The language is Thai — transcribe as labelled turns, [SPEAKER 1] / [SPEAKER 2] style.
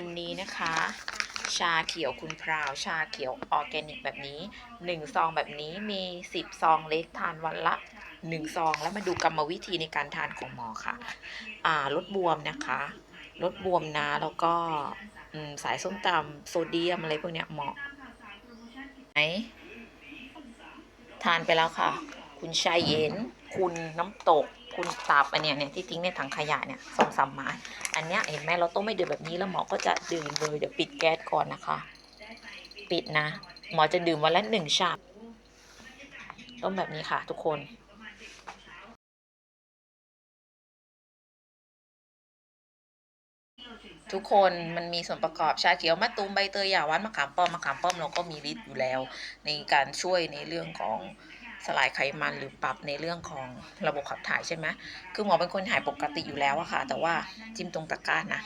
[SPEAKER 1] วันนี้นะคะ ชาเขียวคุณพราว ชาเขียวออร์แกนิกแบบนี้หนึ่งซองแบบนี้มีสิบซองเล็กทานวันละหนึ่งซอง แล้วมาดูกรรมวิธีในการทานของหมอค่ะ อ่าลดบวมนะคะ ลดบวมนะแล้วก็สายส้มตำโซเดียมอะไรพวกเนี้ยเหมาะไหนทานไปแล้วค่ะ คุณชายเย็น คุณน้ำตก คุณตับอันเนี้ยเนี่ยที่ทิ้งในถังขยะเนี่ยสองสามไม้อันเนี้ยเห็นไหมเราต้มไม่เดือดแบบนี้แล้วหมอก็จะดื่มเลยเดี๋ยวปิดแก๊สก่อนนะคะ ปิดนะ หมอจะดื่มวันละหนึ่งชามต้มแบบนี้ค่ะทุกคนทุกคนมันมีส่วนประกอบชาเขียวมะตูมใบเตยหยาหวานมะขามป้อมมะขามป้อมเราก็มีฤทธิ์อยู่แล้ว ในการช่วยในเรื่องของ สลายไขมันหรือปรับในเรื่องของระบบขับถ่ายใช่ไหมคือหมอเป็นคนถ่ายปกติอยู่แล้วอะค่ะ แต่ว่าจิ้มตรงตะกร้านะ